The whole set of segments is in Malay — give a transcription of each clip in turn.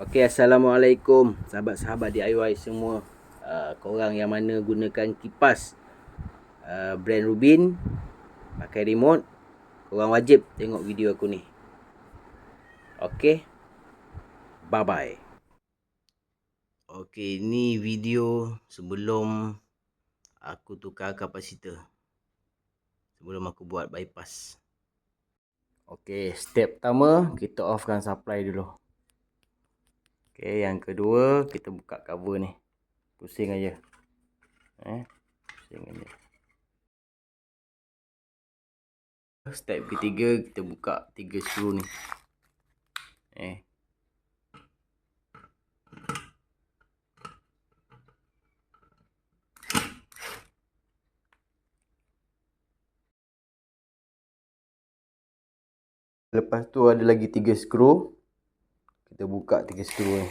Okey, Assalamualaikum sahabat-sahabat DIY semua. Uh, korang yang mana gunakan kipas uh, brand Rubin pakai remote, korang wajib tengok video aku ni. Okey. Bye bye. Okey, ni video sebelum aku tukar kapasitor. Sebelum aku buat bypass. Okey, step pertama kita offkan supply dulu. Okey, yang kedua kita buka cover ni. Pusing aja. Eh, pusing aja. Step ketiga kita buka tiga skru ni. Eh. Lepas tu ada lagi tiga skru kita buka tiga skru ni.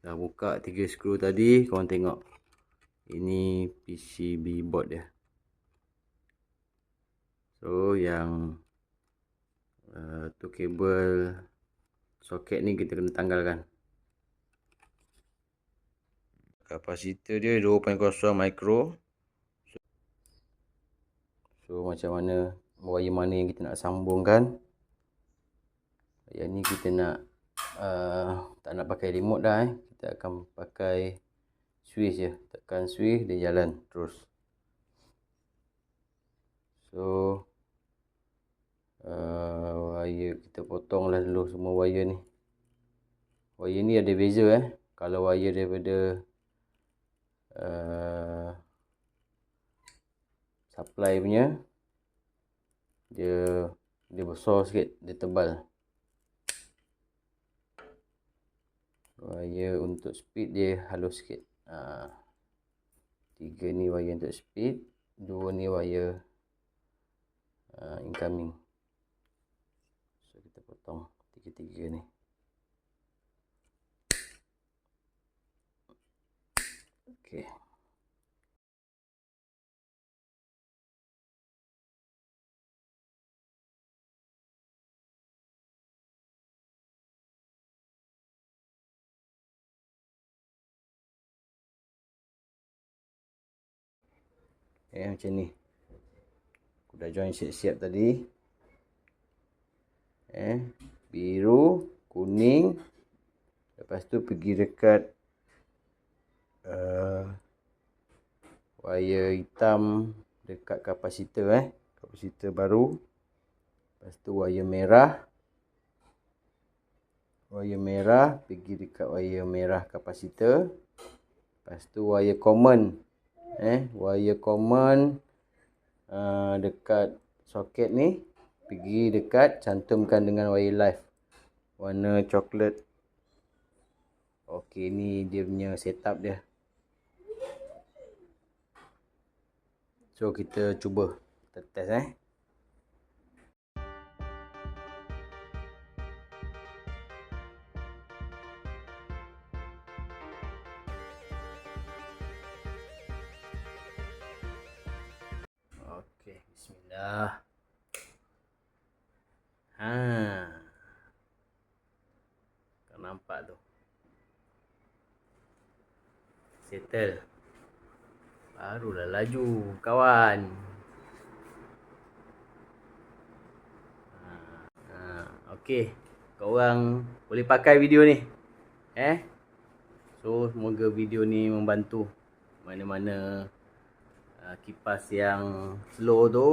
Dah buka tiga skru tadi, korang tengok. Ini PCB board dia. So yang uh, tu kabel soket ni kita kena tanggalkan. Kapasitor dia 2.0 micro. So, so macam mana wire mana yang kita nak sambungkan yang ni kita nak uh, tak nak pakai remote dah eh. kita akan pakai switch je. Tekan switch dia jalan terus. So uh, wire kita potong lah dulu semua wire ni. Wire ni ada beza eh. Kalau wire daripada uh, supply punya dia dia besar sikit dia tebal. Wire untuk speed dia halus sikit. Ha. tiga ni wire untuk speed dua ni wire uh, incoming. So kita potong tiga-tiga ni Eh macam ni. Aku dah join siap-siap tadi. Eh, biru, kuning. Lepas tu pergi dekat uh, wire hitam dekat kapasitor eh. Kapasitor baru. Lepas tu wire merah. Wire merah pergi dekat wire merah kapasitor. Lepas tu wire common eh wire common uh, dekat soket ni pergi dekat cantumkan dengan wire live warna coklat. Okey ni dia punya setup dia. So kita cuba kita test eh Okey, bismillah. Ha. Kau nampak tu. Settle. Barulah laju kawan. Ha. ha. Okey. Kau orang boleh pakai video ni. Eh? So, semoga video ni membantu mana-mana uh, kipas yang slow tu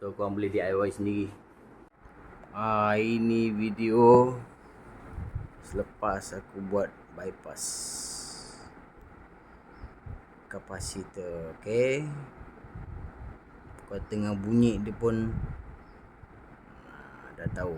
so korang boleh DIY sendiri. Uh, ini video selepas aku buat bypass kapasitor ok kau tengah bunyi dia pun uh, dah tahu